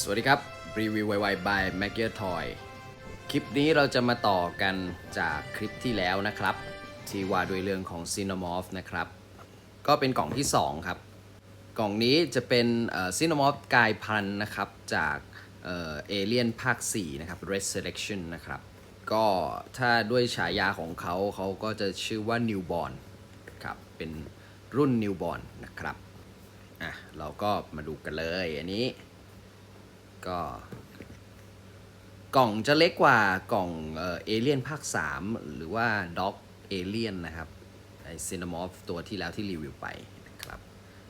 สวัสดีครับ รีวิวไวๆ by m a g g i e Toy คลิปนี้เราจะมาต่อกันจากคลิปที่แล้วนะครับ ที่ว่าด้วยเรื่องของ Cinemorph นะครับ ก็เป็นกล่องที่ 2 ครับ กล่องนี้จะเป็นซีน m มอฟกายพันธุ์นะครับ จากเอเลียนภาค 4 นะครับ Resurrection นะครับ ก็ถ้าด้วยฉายาของเขาเขาก็จะชื่อว่า Newborn ครับ เป็นรุ่น Newborn นะครับ อะ เราก็มาดูกันเลยอันนี้ ก็กล่องจะเล็กกว่ากล่องเอเลียนภาค 3 หรือว่าด็อกเอเลียนนะครับไอซินามอฟตัวที่แล้วที่รีวิวไปนะครับ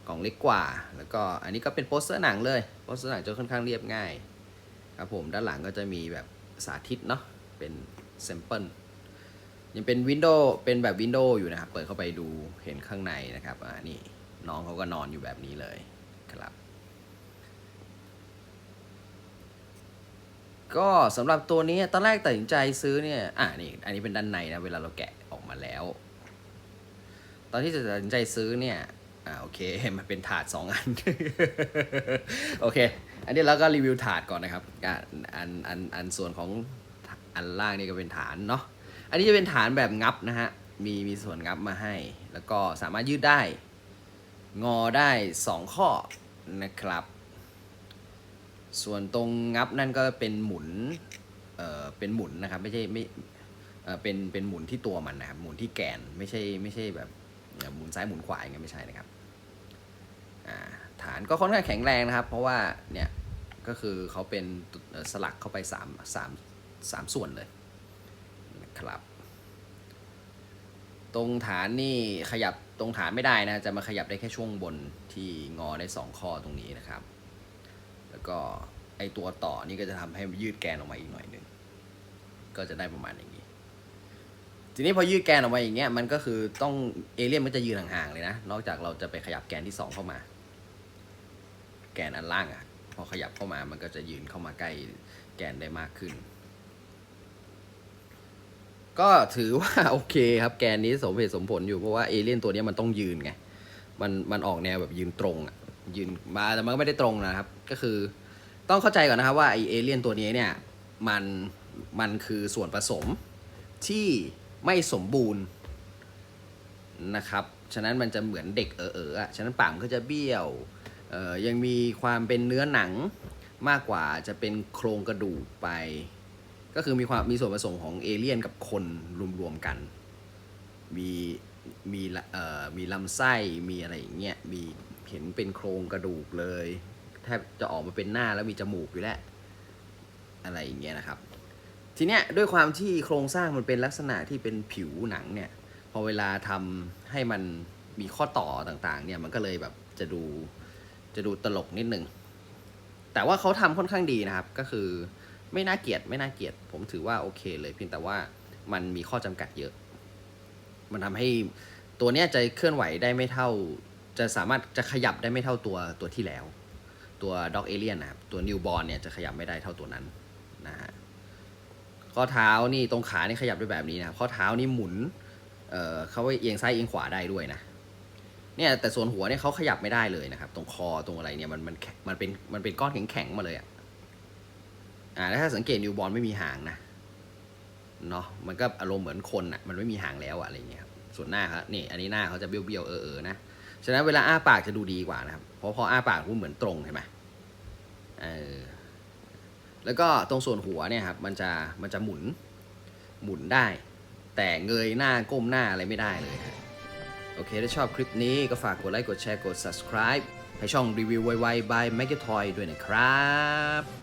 กล่องเล็กกว่า แล้วก็อันนี้ก็เป็นโปสเตอร์หนังเลยโปสเตอร์หนังจะค่อนข้างเรียบง่ายครับผมด้านหลังก็จะมีแบบสาธิตเนาะเป็นเซมเปิลยังเป็นวินโดว์เป็นแบบวินโดว์อยู่นะครับ เปิดเข้าไปดูเห็นข้างในนะครับอ่านี่น้องเขาก็นอนอยู่แบบนี้เลยครับ ก็สำหรับตัวนี้ตอนแรกตัดสินใจซื้อเนี่ย อะนี่ อันนี้เป็นด้านในนะ เวลาเราแกะออกมาแล้ว ตอนที่จะตัดสินใจซื้อเนี่ย อ่าโอเค มันเป็นถาด2อัน โอเค อันนี้เราก็รีวิวถาดก่อนนะครับอัน อันอันส่วนของอันล่างนี่ก็เป็นฐานเนาะ อันนี้จะเป็นฐานแบบงับนะฮะ มีมีส่วนงับมาให้ แล้วก็สามารถยืดได้ งอได้ 2 ข้อนะครับ ส่วนตรงงับนั่นก็เป็นหมุน เอ่อ เป็นหมุนนะครับ ไม่ใช่ไม่เอ่อเป็น เป็นหมุนที่ตัวมันนะครับ หมุนที่แกน ไม่ใช่ ไม่ใช่แบบเอ่อหมุนซ้ายหมุนขวาอย่างเงี้ยไม่ใช่นะครับ อ่า ฐานก็ค่อนข้างแข็งแรงนะครับ เพราะว่า เนี่ย ก็คือเขาเป็นสลักเข้าไปสามสามสามส่วนเลยนะครับ ตรงฐานนี่ขยับตรงฐานไม่ได้นะ จะมาขยับได้แค่ช่วงบนที่งอได้สองข้อตรงนี้นะครับ แล้วก็ไอตัวต่อนี่ก็จะทำให้ยืดแกนออกมาอีกหน่อยหนึ่งก็จะได้ประมาณอย่างนี้ ทีนี้พอยืดแกนออกมาอย่างเงี้ยมันก็คือต้องเอเลี่ยนมันจะยืนห่างๆเลยนะ นอกจากเราจะไปขยับแกนที่สองเข้ามา แกนอันล่างอะ่ะ พอขยับเข้ามามันก็จะยืนเข้ามาใกล้แกนได้มากขึ้น ก็ถือว่าโอเคครับแกนนี้สมเหตุสมผลอยู่เพราะว่าเอเลี่ยนตัวนี้มันต้องยืนไงมันมันออกแนวแบบยืนตรงอะ ยืนมาแต่มันก็ไม่ได้ตรงนะครับ ก็คือต้องเข้าใจก่อนนะครับว่าไอเอเลี่ยนตัวนี้เนี่ยมันมันคือส่วนผสมที่ไม่สมบูรณ์นะครับ ฉะนั้นมันจะเหมือนเด็กเออเอออะฉะนั้นปากมันก็จะเบี้ยวเอ่อยังมีความเป็นเนื้อหนังมากกว่าจะเป็นโครงกระดูกไป ก็คือมีความมีส่วนผสมของเอเลี่ยนกับคนรวมๆกัน มีมีละเอ่อมีลำไส้มีอะไรอย่างเงี้ยมี เห็นเป็นโครงกระดูกเลยแทบจะออกมาเป็นหน้าแล้วมีจมูกอยู่แล้ว อะไรอย่างเงี้ยนะครับ ทีเนี้ยด้วยความที่โครงสร้างมันเป็นลักษณะที่เป็นผิวหนังเนี่ย พอเวลาทำให้มันมีข้อต่อต่างๆ เนี่ยมันก็เลยแบบจะดูจะดูตลกนิดนึง แต่ว่าเขาทำค่อนข้างดีนะครับ ก็คือไม่น่าเกลียดไม่น่าเกลียดผมถือว่าโอเคเลยเพียงแต่ว่ามันมีข้อจำกัดเยอะ มันทำให้ตัวเนี้ยจะเคลื่อนไหวได้ไม่เท่า จะสามารถจะขยับได้ไม่เท่าตัวตัวที่แล้ว ตัวด็อกเอเลียนนะครับ ตัวนิวบอ n เนี่ยจะขยับไม่ได้เท่าตัวนั้นนะฮะข้อเท้านี่ตรงขานี่ขยับด้วยแบบนี้นะข้อเท้านี่หมุนเอ่อเขาเอียงซ้ายเอียงขวาได้ด้วยนะเนี่ยแต่ส่วนหัวเนี่ยเขาขยับไม่ได้เลยนะครับ ตรงคอตรงอะไรเนี่ยมันมันมันเป็นมันเป็นก้อนแข็งแข็งๆมาเลยอะอ่าแล้วถ้าสังเกตนิวบอ n ไม่มีหางนะเนาะมันก็อารมณ์เหมือนคนอะมันไม่มีหางแล้วอะอะไรเงี้ยส่วนหน้าครับนี่อันนี้หน้าเขาจะเบี้ยวๆเออๆนะ ฉะนั้นเวลาอ้าปากจะดูดีกว่านะครับ เพราะพออ้าปากมันเหมือนตรงเห็นไหมเออแล้วก็ตรงส่วนหัวเนี่ยครับมันจะมันจะหมุนหมุนได้ แต่เงยหน้าก้มหน้าอะไรไม่ได้เลยครับโอเค ถ้าชอบคลิปนี้ก็ฝากกดไลค์กดแชร์กด subscribe ให้ช่องรีวิวไวๆ by m a g a t o y ด้วยนะครับ